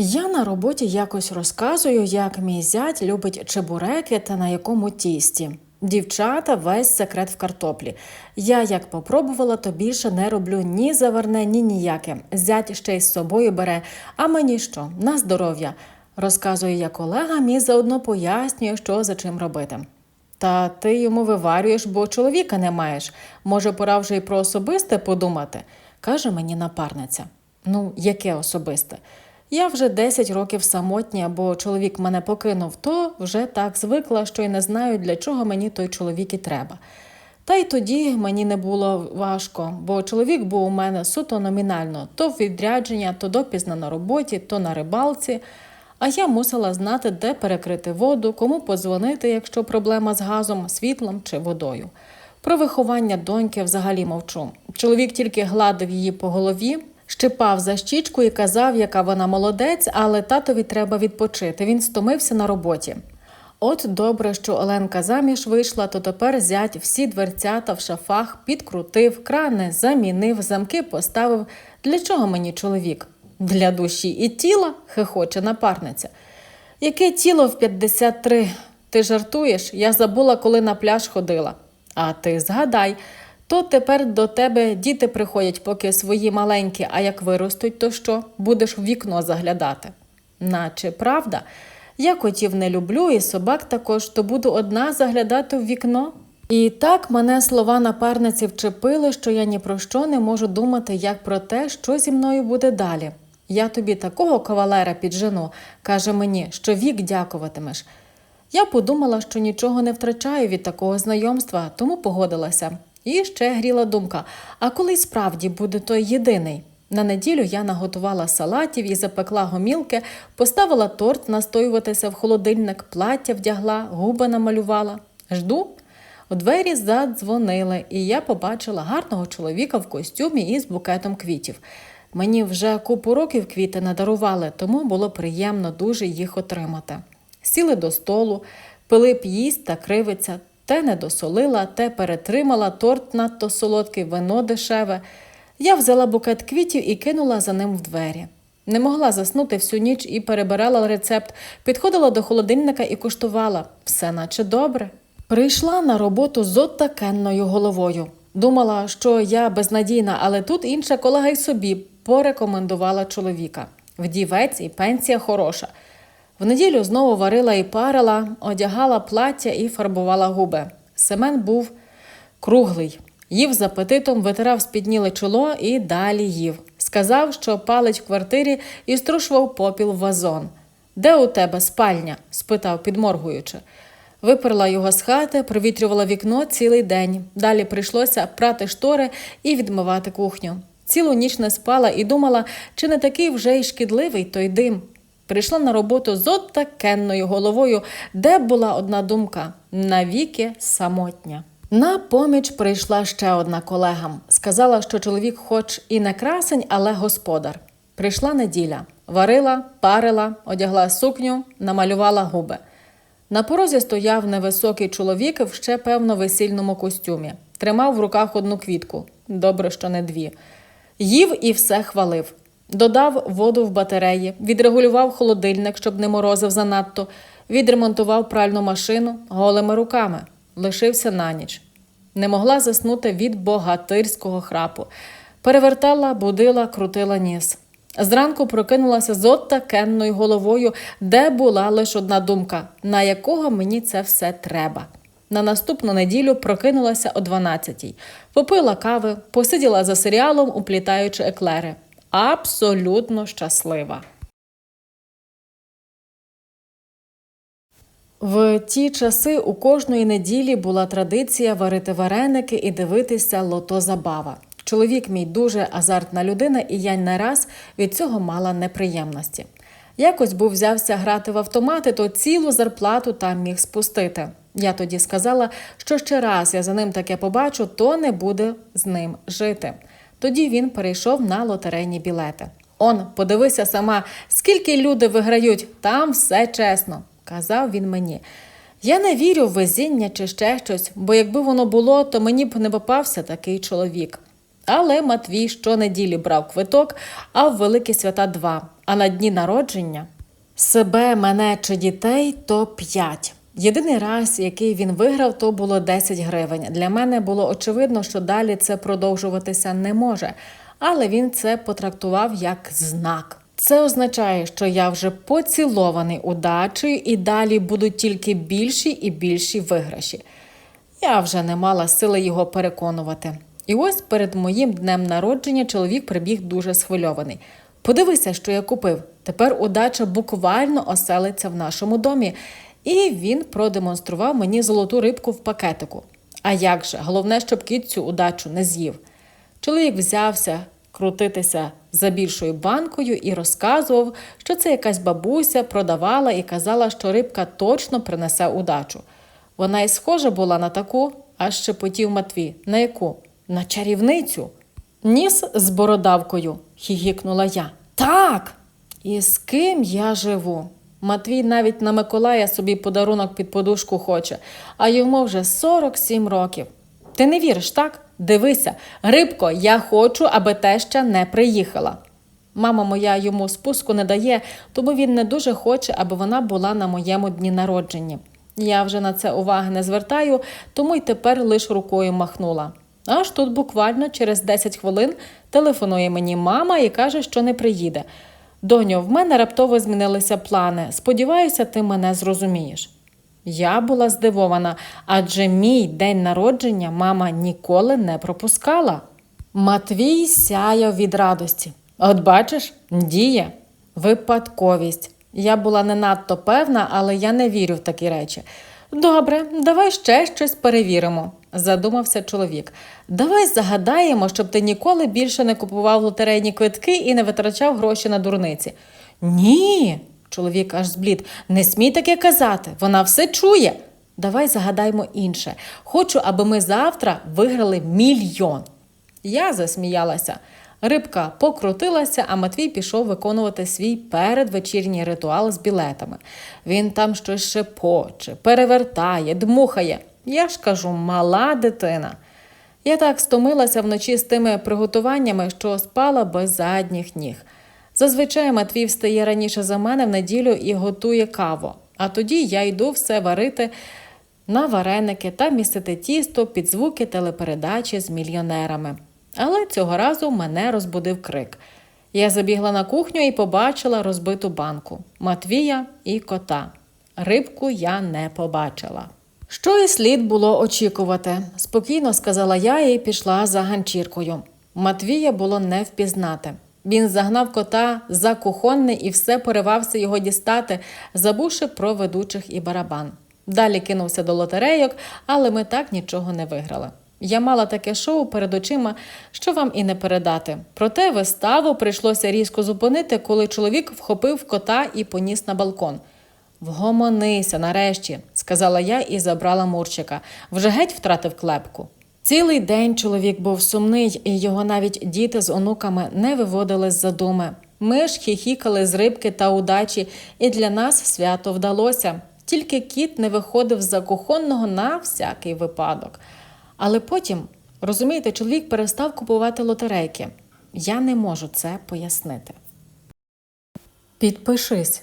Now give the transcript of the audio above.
Я на роботі якось розказую, як мій зять любить чебуреки та на якому тісті. Дівчата, весь секрет в картоплі. Я як попробувала, то більше не роблю ні заварне, ні ніяке. Зять ще й з собою бере. А мені що? На здоров'я. Розказує я колегам і заодно пояснює, що за чим робити. Та ти йому виварюєш, бо чоловіка не маєш. Може, пора вже й про особисте подумати, каже мені напарниця. Ну, яке особисте? Я вже 10 років самотня, бо чоловік мене покинув, то вже так звикла, що й не знаю, для чого мені той чоловік і треба. Та й тоді мені не було важко, бо чоловік був у мене суто номінально то в відрядження, то допізно на роботі, то на рибалці. А я мусила знати, де перекрити воду, кому подзвонити, якщо проблема з газом, світлом чи водою. Про виховання доньки взагалі мовчу. Чоловік тільки гладив її по голові, щипав за щічку і казав, яка вона молодець, але татові треба відпочити. Він стомився на роботі. От добре, що Оленка заміж вийшла, то тепер зять всі дверцята в шафах підкрутив, крани замінив, замки поставив. Для чого мені чоловік? Для душі і тіла, хихоче напарниця. Яке тіло в 53? Ти жартуєш? Я забула, коли на пляж ходила. А ти згадай, то тепер до тебе діти приходять, поки свої маленькі, а як виростуть, то що? Будеш в вікно заглядати. Наче правда, я котів не люблю, і собак також, то буду одна заглядати в вікно. І так мене слова напарниці вчепили, що я ні про що не можу думати, як про те, що зі мною буде далі. Я тобі такого кавалера піджену, каже мені, що вік дякуватимеш. Я подумала, що нічого не втрачаю від такого знайомства, тому погодилася. І ще гріла думка: а коли справді буде той єдиний? На неділю я наготувала салатів і запекла гомілки, поставила торт настоюватися в холодильник, плаття вдягла, губи намалювала. Жду. У двері задзвонили, і я побачила гарного чоловіка в костюмі із букетом квітів. Мені вже купу років квіти надарували, тому було приємно дуже їх отримати. Сіли до столу, Пилип їсть та кривиться, те не досолила, те перетримала, торт надто солодкий, вино дешеве. Я взяла букет квітів і кинула за ним в двері. Не могла заснути всю ніч і перебирала рецепт, підходила до холодильника і куштувала. Все наче добре. Прийшла на роботу з отакенною головою. Думала, що я безнадійна, але тут інша колега й собі порекомендувала чоловіка. Вдівець і пенсія хороша. В неділю знову варила і парила, одягала плаття і фарбувала губи. Семен був круглий, їв з апетитом, витирав спідніле чоло і далі їв. Сказав, що палить в квартирі і струшував попіл в вазон. Де у тебе спальня? спитав, підморгуючи. Виперла його з хати, провітрювала вікно цілий день. Далі прийшлося прати штори і відмивати кухню. Цілу ніч не спала і думала, чи не такий вже й шкідливий той дим. Прийшла на роботу з отакенною головою, де була одна думка навіки самотня. На поміч прийшла ще одна колега. Сказала, що чоловік, хоч і не красень, але господар. Прийшла неділя, варила, парила, одягла сукню, намалювала губи. На порозі стояв невисокий чоловік в ще певно весільному костюмі. Тримав в руках одну квітку. Добре, що не дві. Їв і все хвалив. Додав воду в батареї, відрегулював холодильник, щоб не морозив занадто, відремонтував пральну машину голими руками, лишився на ніч. Не могла заснути від богатирського храпу. Перевертала, будила, крутила ніс. Зранку прокинулася з отакенною головою, де була лише одна думка, на якого мені це все треба. На наступну неділю прокинулася о 12-й. Попила кави, посиділа за серіалом, уплітаючи еклери. Абсолютно щаслива. В ті часи у кожної неділі була традиція варити вареники і дивитися лото забава. Чоловік мій дуже азартна людина, і я не раз від цього мала неприємності. Якось був взявся грати в автомати, то цілу зарплату там міг спустити. Я тоді сказала, що ще раз я за ним таке побачу, то не буде з ним жити. Тоді він перейшов на лотерейні білети. Он, подивися сама, скільки люди виграють, там все чесно, казав він мені. Я не вірю в везіння чи ще щось, бо якби воно було, то мені б не попався такий чоловік. Але Матвій щонеділі брав квиток, а в великі свята два. а на дні народження себе, мене чи дітей то 5. Єдиний раз, який він виграв, то було 10 гривень. Для мене було очевидно, що далі це продовжуватися не може, але він це потрактував як знак. Це означає, що я вже поцілований удачею і далі будуть тільки більші і більші виграші. Я вже не мала сили його переконувати. І ось перед моїм днем народження чоловік прибіг дуже схвильований. Подивися, що я купив. Тепер удача буквально оселиться в нашому домі. І він продемонстрував мені золоту рибку в пакетику. А як же? Головне, щоб кіт цю удачу не з'їв. Чоловік взявся крутитися за більшою банкою і розказував, що це якась бабуся продавала і казала, що рибка точно принесе удачу. Вона й схожа була на таку, аж шепотів Матвій. На яку? На чарівницю. Ніс з бородавкою, хігікнула я. Так. І з ким я живу? Матвій навіть на Миколая собі подарунок під подушку хоче, а йому вже 47 років. Ти не віриш, так? Дивися, рибко, я хочу, аби теща не приїхала. Мама моя йому спуску не дає, тому він не дуже хоче, аби вона була на моєму дні народження. Я вже на це уваги не звертаю, тому й тепер лиш рукою махнула. Аж тут буквально через 10 хвилин телефонує мені мама і каже, що не приїде. Доню, в мене раптово змінилися плани. Сподіваюся, ти мене зрозумієш. Я була здивована, адже мій день народження мама ніколи не пропускала. Матвій сяяв від радості. От бачиш, діє, випадковість. Я була не надто певна, але я не вірю в такі речі. Добре, давай ще щось перевіримо, задумався чоловік. Давай загадаємо, щоб ти ніколи більше не купував лотерейні квитки і не витрачав гроші на дурниці. Ні, чоловік аж зблід. Не смій таке казати, вона все чує. Давай загадаймо інше. Хочу, аби ми завтра виграли мільйон. Я засміялася. Рибка покрутилася, а Матвій пішов виконувати свій передвечірній ритуал з білетами. Він там щось шепоче, перевертає, дмухає. Я ж кажу, мала дитина. Я так стомилася вночі з тими приготуваннями, що спала без задніх ніг. Зазвичай Матвій встає раніше за мене в неділю і готує каву, а тоді я йду все варити на вареники та містити тісто під звуки телепередачі з мільйонерами. Але цього разу мене розбудив крик. Я забігла на кухню і побачила розбиту банку Матвія і кота. Рибку я не побачила. Що і слід було очікувати, спокійно сказала я і пішла за ганчіркою. Матвія було не впізнати. Він загнав кота за кухонний і все поривався його дістати, забувши про ведучих і барабан. Далі кинувся до лотерейок, але ми так нічого не виграли. Я мала таке шоу перед очима, що вам і не передати. Проте виставу прийшлося різко зупинити, коли чоловік вхопив кота і поніс на балкон. Вгомонися нарешті, сказала я і забрала Мурчика. Вже геть втратив клепку. Цілий день чоловік був сумний, і його навіть діти з онуками не виводили з задуми. Ми ж хіхікали з рибки та удачі, і для нас свято вдалося. Тільки кіт не виходив з-за кухонного на всякий випадок. Але потім, розумієте, чоловік перестав купувати лотерейки. Я не можу це пояснити. Підпишись,